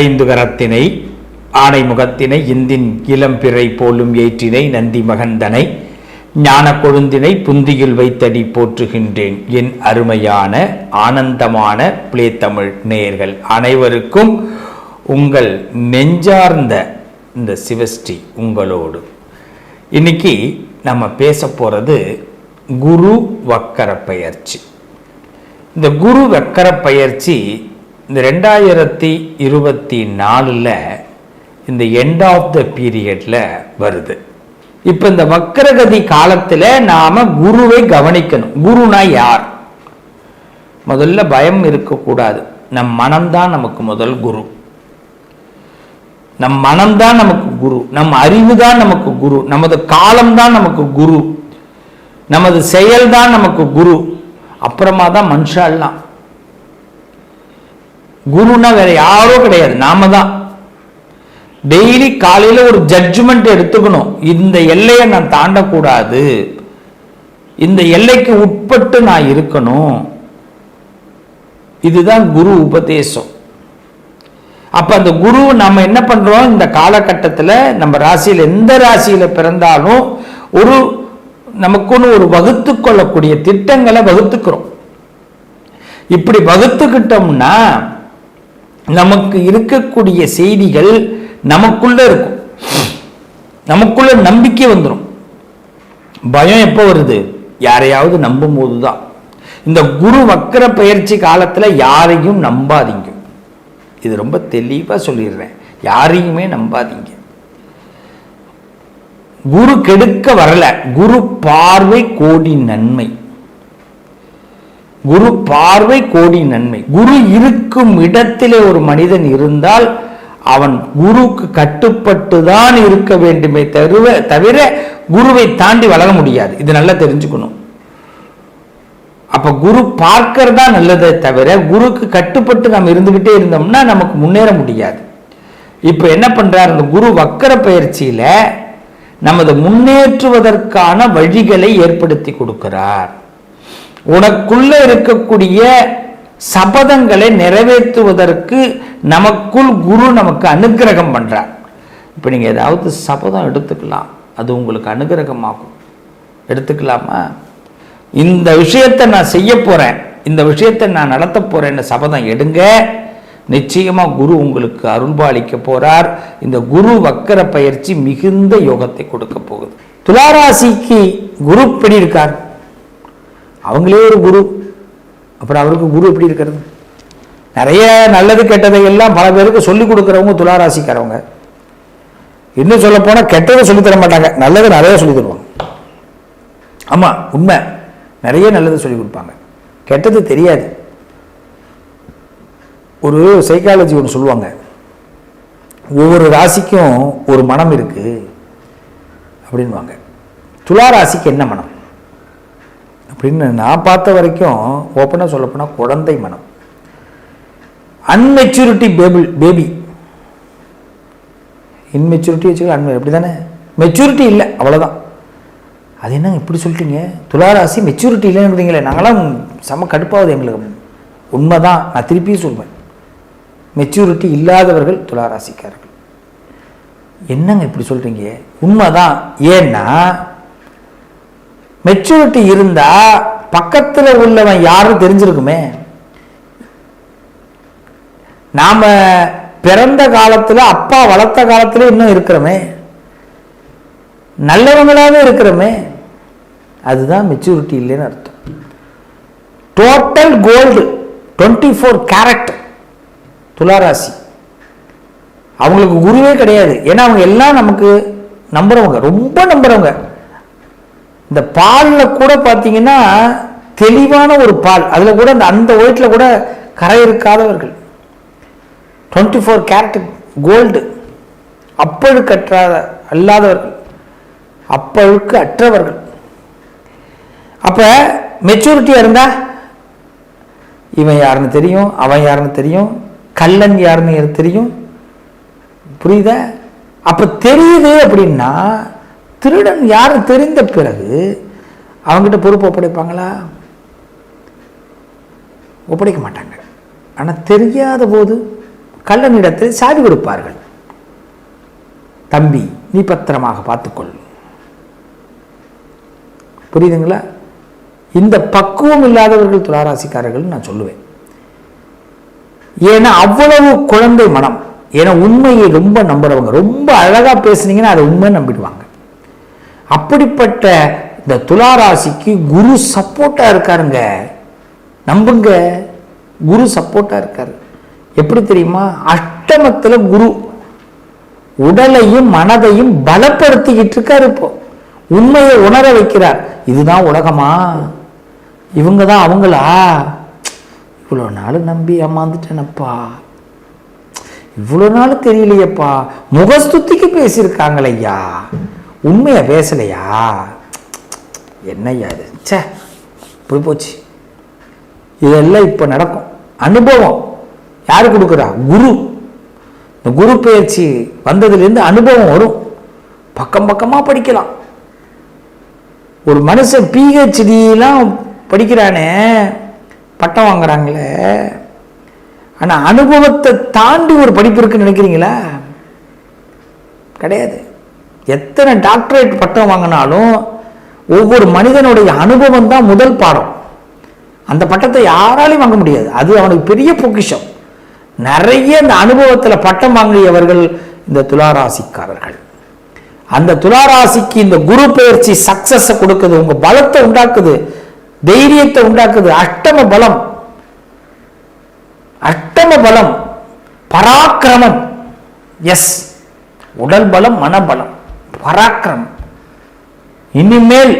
ஐந்து கரத்தினை ஆனை முகத்தினை இந்தின் இளம்பிறை போலும் ஏற்றினை நந்தி மகந்தனை ஞான கொழுந்தினை புந்தியில் வைத்தடி போற்றுகின்றேன். என் அருமையான ஆனந்தமான பிளே தமிழ் நேயர்கள் அனைவருக்கும் உங்கள் நெஞ்சார்ந்த இந்த சிவஸ்ரீ உங்களோடு. இன்னைக்கு நம்ம பேச போகிறது குரு வக்கர பயிற்சி. இந்த குரு வக்கர பயிற்சி இந்த ரெண்டாயிரத்தி இருபத்தி நாலில் இந்த எண்ட் ஆஃப் த பீரியட்ல வருது. இப்போ இந்த வக்கரகதி காலத்தில் நாம குருவை கவனிக்கணும். குருனா யார்? முதல்ல பயம் இருக்கக்கூடாது. நம் மனம்தான் நமக்கு முதல் குரு. நம் மனம்தான் நமக்கு குரு. நம் அறிவு தான் நமக்கு குரு. நமது காலம்தான் நமக்கு குரு. நமது செயல்தான் நமக்கு குரு. அப்புறமா தான் மனுஷாலாம் குருன்னா வேற யாரோ கிடையாது. நாம தான். டெய்லி காலையில ஒரு ஜட்ஜ்மெண்ட் எடுத்துக்கணும். இந்த எல்லையை நான் தாண்டக்கூடாது. இந்த எல்லைக்கு உட்பட்டு நான் இருக்கணும். இதுதான் குரு உபதேசம். அப்ப அந்த குரு நம்ம என்ன பண்றோம்? இந்த காலகட்டத்தில் நம்ம ராசியில் எந்த ராசியில பிறந்தாலும் ஒரு நமக்குன்னு ஒரு வகுத்து கொள்ளக்கூடிய திட்டங்களை வகுத்துக்கிறோம். இப்படி வகுத்துக்கிட்டோம்னா நமக்கு இருக்கக்கூடிய செய்திகள் நமக்குள்ள இருக்கும். நமக்குள்ள நம்பிக்கை வந்துடும் பயம் எப்போ வருது? யாரையாவது நம்பும் போது தான் இந்த குரு வக்கர பயிற்சி காலத்தில் யாரையும் நம்பாதீங்க. இது ரொம்ப தெளிவாக சொல்லிடுறேன். யாரையுமே நம்பாதீங்க. குரு கெடுக்க வரல. குரு பார்வை கோடி நன்மை. குரு பார்வை கோடி நன்மை. குரு இருக்கும் இடத்திலே ஒரு மனிதன் இருந்தால் அவன் குருக்கு கட்டுப்பட்டு தான் இருக்க வேண்டுமே தவிர தவிர குருவை தாண்டி வளர முடியாது. இது நல்லா தெரிஞ்சுக்கணும். அப்ப குரு பார்க்கறதா நல்லதே தவிர குருக்கு கட்டுப்பட்டு நம்ம இருந்துகிட்டே இருந்தோம்னா நமக்கு முன்னேற முடியாது. இப்ப என்ன பண்றார்? அந்த குரு வக்கர பயிற்சியில நமது முன்னேற்றுவதற்கான வழிகளை ஏற்படுத்தி கொடுக்கிறார். உனக்குள்ள இருக்கக்கூடிய சபதங்களை நிறைவேற்றுவதற்கு நமக்குள் குரு நமக்கு அனுக்கிரகம் பண்ணுறார் இப்போ நீங்கள் ஏதாவது சபதம் எடுத்துக்கலாம். அது உங்களுக்கு அனுகிரகமாகும். எடுத்துக்கலாமா? இந்த விஷயத்தை நான் செய்ய போகிறேன் இந்த விஷயத்தை நான் நடத்த போகிறேன்னு சபதம் எடுங்க. நிச்சயமாக குரு உங்களுக்கு அருள்பாலிக்க போகிறார் இந்த குரு வக்கர பயிற்சி மிகுந்த யோகத்தை கொடுக்க போகுது. துளாராசிக்கு குரு எப்படி இருக்கார்? அவங்களே ஒரு குரு. அப்புறம் அவருக்கு குரு எப்படி இருக்கிறது? நிறைய நல்லது கெட்டதை எல்லாம் பல பேருக்கு சொல்லிக் கொடுக்குறவங்க துளாராசிக்காரவங்க. இன்னும் சொல்ல போனால் கெட்டதை சொல்லித் தர மாட்டாங்க. நல்லது நிறைய சொல்லி தருவாங்க. ஆமாம் உண்மை. நிறைய நல்லது சொல்லி கொடுப்பாங்க. கெட்டது தெரியாது. ஒரு சைக்காலஜி ஒன்று சொல்லுவாங்க. ஒவ்வொரு ராசிக்கும் ஒரு மனம் இருக்கு. அப்படின்வாங்க துலா ராசிக்கு என்ன மனம்? அப்படின்னு நான் பார்த்த வரைக்கும் ஓப்பனாக சொல்லப்போனால் குழந்தை மனம். அன்மெச்சூரிட்டி பேபிள் பேபி இன்மெச்சூரிட்டி வச்சுக்க அன்மெ அப்படி தானே மெச்சூரிட்டி இல்லை அவ்வளோதான் அது என்னங்க இப்படி சொல்லிட்டீங்க? துளாராசி மெச்சூரிட்டி இல்லைன்றீங்களே நாங்களாம் செம கடுப்பாகுது எங்களுக்கு. உண்மை தான் நான் திருப்பியும் சொல்வேன். மெச்சூரிட்டி இல்லாதவர்கள் துளாராசிக்காரர்கள். என்னங்க இப்படி சொல்கிறீங்க உண்மைதான். ஏன்னா மெச்சூரிட்டி இருந்தா பக்கத்தில் உள்ளவன் யாரும் தெரிஞ்சிருக்குமே. நாம பிறந்த காலத்தில் அப்பா வளர்த்த காலத்துல இன்னும் இருக்கிறோமே. நல்லவங்களாவே இருக்கிறோமே. அதுதான் மெச்சூரிட்டி இல்லைன்னு அர்த்தம். Total gold twenty four carat துளாராசி. அவங்களுக்கு குருவே கிடையாது. ஏன்னா அவங்க எல்லாம் நமக்கு நம்புறவங்க. ரொம்ப நம்புறவங்க. இந்த பாலில் கூட பார்த்தீங்கன்னா தெளிவான ஒரு பால். அதில் கூட அந்த அந்த ஒயிட்டில் கூட கரை இருக்காதவர்கள். டுவெண்ட்டி ஃபோர் கேரட் கோல்டு அப்பழுக்கற்றாத அல்லாதவர்கள். அப்பழுக்கு அற்றவர்கள். அப்போ மெச்சூரிட்டியாக இருந்தா இவன் யாருன்னு தெரியும் அவன் யாருன்னு தெரியும் கல்லன் யாருன்னு எனக்கு தெரியும். புரியுதா? அப்போ தெரியுது அப்படின்னா திருடன் யார் தெரிந்த பிறகு அவங்ககிட்ட பொறுப்பு ஒப்படைப்பாங்களா? ஒப்படைக்க மாட்டாங்க. ஆனால் தெரியாத போது கள்ளனிடத்தில் சாவி கொடுப்பார்கள். தம்பி நீ பத்திரமாக பார்த்துக்கொள். புரியுதுங்களா? இந்த பக்குவம் இல்லாதவர்கள் துளாராசிக்காரர்கள் நான் சொல்லுவேன். ஏன்னா அவ்வளவு குழந்தை மனம். ஏன்னா உண்மையை ரொம்ப நம்புறவங்க. ரொம்ப அழகா பேசுனீங்கன்னா அதை உண்மை நம்பிடுவாங்க. அப்படிப்பட்ட இந்த துளாராசிக்கு குரு சப்போர்ட்டா இருக்காருங்க. நம்புங்க. குரு சப்போர்ட்டா இருக்காரு. எப்படி தெரியுமா? அஷ்டமத்துல குரு. உடலையும் மனதையும் பலப்படுத்திக்கிட்டு இருக்காரு இப்போ. உண்மையை உணர வைக்கிறார். இதுதான் உலகமா? இவங்க தான் அவங்களா? இவ்வளோ நாள் நம்பி ஏமாந்துட்டேனப்பா. இவ்வளோ நாள் தெரியலையேப்பா. முகஸ்துத்திக்கு பேசியிருக்காங்களே ஐயா உண்மையை பேசலையா? என்னய்யா இது? ச்சே போய் போச்சு. இதெல்லாம் இப்போ நடக்கும். அனுபவம். யார் கொடுக்குறா? குரு. இந்த குரு பயிற்சி வந்ததுலேருந்து அனுபவம் வரும். பக்கம் பக்கமாக படிக்கலாம். ஒரு மனுஷன் பிஹெச்டிலாம் படிக்கிறானே பட்டம் வாங்குறாங்களே. ஆனால் அனுபவத்தை தாண்டி ஒரு படிப்பு இருக்குன்னு நினைக்கிறீங்களா? கிடையாது. எத்தனை டாக்டரேட் பட்டம் வாங்கினாலும் ஒவ்வொரு மனிதனுடைய அனுபவம் தான் முதல் பாடம். அந்த பட்டத்தை யாராலையும் வாங்க முடியாது. அது அவனுக்கு பெரிய பொக்கிஷம். நிறைய இந்த அனுபவத்தில் பட்டம் வாங்கியவர்கள் இந்த துளாராசிக்காரர்கள். அந்த துளாராசிக்கு இந்த குரு பயிற்சி சக்சஸை கொடுக்குது உங்க பலத்தை உண்டாக்குது தைரியத்தை உண்டாக்குது அஷ்டம பலம். அஷ்டம பலம் பராக்கிரமம். எஸ் உடல் பலம் மனபலம். பராக்கிரம் இனிமேல்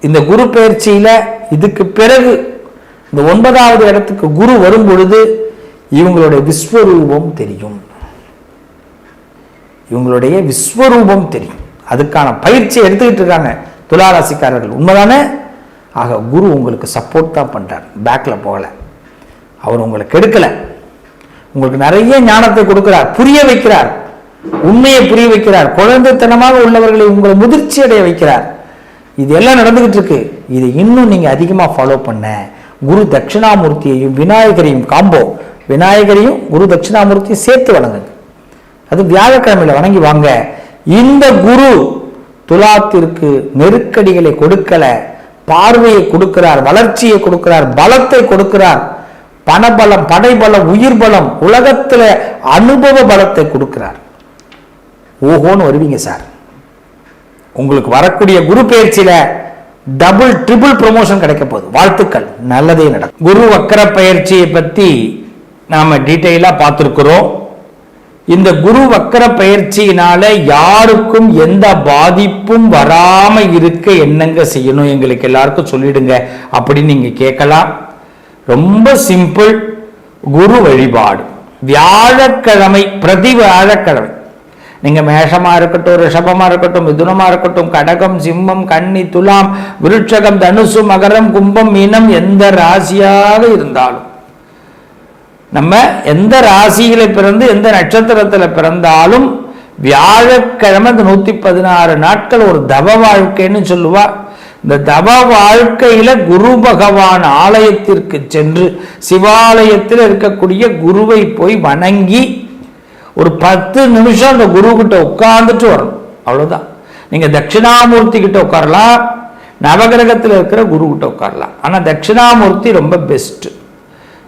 இந்த குரு பயிற்சியில இதுக்கு பிறகு இந்த ஒன்பதாவது இடத்துக்கு குரு வரும் பொழுது இவங்களுடைய விஸ்வரூபம் தெரியும். இவங்களுடைய விஸ்வரூபம் தெரியும். அதுக்கான பயிற்சி எடுத்துக்கிட்டு இருக்காங்க துளாராசிக்காரர்கள். உண்மைதானே? ஆக குரு உங்களுக்கு சப்போர்ட் தான் பண்றார். பேக்ல போகல. அவர் உங்களை கெடுக்கல. உங்களுக்கு நிறைய ஞானத்தை கொடுக்கிறார். புரிய வைக்கிறார். உண்மையை புரிய வைக்கிறார். குழந்தைத்தனமாக உள்ளவர்களை உங்களை முதிர்ச்சி அடைய வைக்கிறார். இது எல்லாம் நடந்துகிட்டு இருக்கு. இதை இன்னும் நீங்க அதிகமா ஃபாலோ பண்ண. குரு தட்சிணாமூர்த்தியையும் விநாயகரையும் காம்போ விநாயகரையும் குரு தட்சிணாமூர்த்தியும் சேர்த்து வணங்குங்க. அது வியாழக்கிழமையில வணங்கி வாங்க. இந்த குரு துலாத்திற்கு நெருக்கடிகளை கொடுக்கல. பார்வையை கொடுக்கிறார் வளர்ச்சியை கொடுக்கிறார் பலத்தை கொடுக்கிறார். பணபலம் படைபலம் உயிர் பலம் உலகத்துல அனுபவ பலத்தை கொடுக்கிறார். ஓஹோன்னு வருவீங்க சார். உங்களுக்கு வரக்கூடிய குரு பயிற்சியில டபுள் ட்ரிபிள் ப்ரொமோஷன் கிடைக்க போகுது. வாழ்த்துக்கள். நல்லதே நடக்கும். குரு வக்கர பயிற்சியை பத்தி நாம டீட்டெயிலா பார்த்துருக்குறோம். இந்த குரு வக்கர பயிற்சியினால யாருக்கும் எந்த பாதிப்பும் வராம இருக்க என்னங்க செய்யணும்? எங்களுக்கு எல்லாருக்கும் சொல்லிடுங்க. அப்படின்னு நீங்க கேட்கலாம். ரொம்ப சிம்பிள் குரு வழிபாடு. வியாழக்கிழமை பிரதி வியாழக்கிழமை. நீங்க மேஷமா இருக்கட்டும் ரிஷபமா இருக்கட்டும் மிதுனமா இருக்கட்டும் கடகம் சிம்மம் கன்னி துலாம் விருட்சகம் தனுசு மகரம் கும்பம் மீனம் எந்த ராசியாக இருந்தாலும். நம்ம எந்த ராசியில பிறந்து எந்த நட்சத்திரத்துல பிறந்தாலும் வியாழக்கிழமை இந்த நூத்தி பதினாறு நாட்கள் ஒரு தவ வாழ்க்கைன்னு சொல்லுவா. இந்த தவ வாழ்க்கையில குரு பகவான் ஆலயத்திற்கு சென்று சிவாலயத்தில் இருக்கக்கூடிய குருவை போய் வணங்கி ஒரு பத்து நிமிஷம் அந்த குரு கிட்ட உட்கார்ந்துட்டு வரணும். அவ்வளவுதான். நீங்க தட்சிணாமூர்த்தி கிட்ட உட்காரலாம். நவகிரகத்தில் இருக்கிற குரு கிட்ட உட்காரலாம். ஆனா தட்சிணாமூர்த்தி ரொம்ப பெஸ்ட்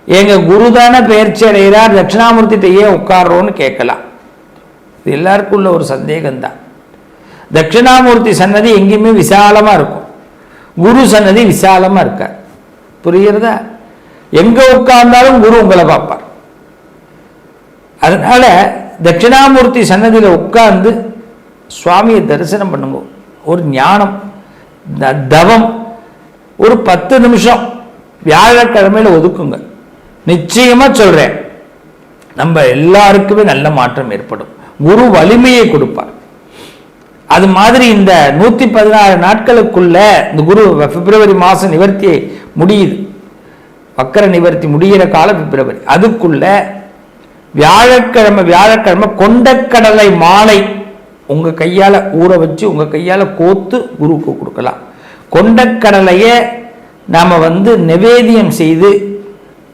எங்க குரு தானே பயிற்சி அடைகிறார் தட்சிணாமூர்த்திட்ட ஏன் உட்கார்றோன்னு கேட்கலாம். இது எல்லாருக்கும் உள்ள ஒரு சந்தேகம்தான். தட்சிணாமூர்த்தி சன்னதி எங்கேயுமே விசாலமா இருக்கும். குரு சன்னதி விசாலமா இருக்கார். புரிகிறதா? எங்க உட்கார்ந்தாலும் குரு உங்களை பார்ப்பார். அதனால் தட்சிணாமூர்த்தி சன்னதியில் உட்கார்ந்து சுவாமியை தரிசனம் பண்ணுங்க. ஒரு ஞானம் த- தவம் ஒரு பத்து நிமிஷம் வியாழக்கிழமையில ஒதுக்குங்க. நிச்சயமாக சொல்கிறேன் நம்ம எல்லாருக்குமே நல்ல மாற்றம் ஏற்படும். குரு வலிமையை கொடுப்பார். அது மாதிரி இந்த நூற்றி பதினாறு நாட்களுக்குள்ள இந்த குரு பிப்ரவரி மாதம் நிவர்த்தி முடியுது. வக்கர நிவர்த்தி முடிகிற காலம் பிப்ரவரி. அதுக்குள்ள வியாழக்கிழமை வியாழக்கிழமை கொண்டக்கடலை மாலை உங்கள் கையால் ஊற வச்சு உங்கள் கையால் கோத்து குருவுக்கு கொடுக்கலாம். கொண்டக்கடலையை நாம் வந்து நிவேதியம் செய்து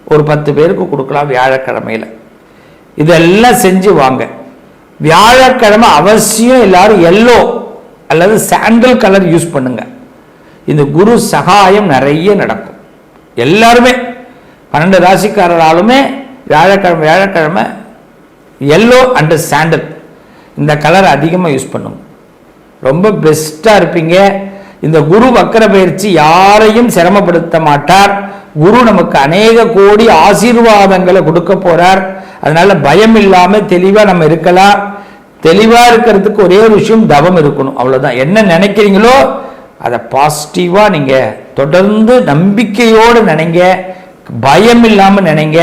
ஒரு பத்து பேருக்கு கொடுக்கலாம் வியாழக்கிழமையில. இதெல்லாம் செஞ்சு வாங்க. வியாழக்கிழமை அவசியம் எல்லாரும் எல்லோ அல்லது சாண்டல் கலர் யூஸ் பண்ணுங்க. இந்த குரு சகாயம் நிறைய நடக்கும். எல்லாருமே பன்னெண்டு ராசிக்காரராலுமே வியாழக்கிழமை வியாழக்கிழமை எல்லோ அண்டு சாண்டல் இந்த கலர் அதிகமாக யூஸ் பண்ணுங்க ரொம்ப பெஸ்ட்டாக இருப்பீங்க. இந்த குரு வக்கர பயிற்சி யாரையும் சிரமப்படுத்த மாட்டார். குரு நமக்கு அநேக கோடி ஆசீர்வாதங்களை கொடுக்க போகிறார் அதனால் பயம் இல்லாமல் தெளிவாக நம்ம இருக்கலாம். தெளிவாக இருக்கிறதுக்கு ஒரே ஒரு விஷயம் தவம் இருக்கணும். அவ்வளோதான் என்ன நினைக்கிறீங்களோ அதை பாசிட்டிவாக நீங்கள் தொடர்ந்து நம்பிக்கையோடு நினைங்க. பயம் இல்லாமல் நினைங்க.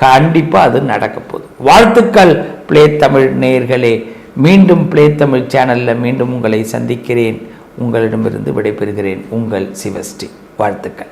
கண்டிப்பாக அது நடக்க போகுது. வாழ்த்துக்கள் பிளே தமிழ் நேயர்களே மீண்டும் பிளே தமிழ் சேனலில் மீண்டும் உங்களை சந்திக்கிறேன். உங்களிடமிருந்து விடைபெறுகிறேன். உங்கள் சிவஸ்ரீ. வாழ்த்துக்கள்.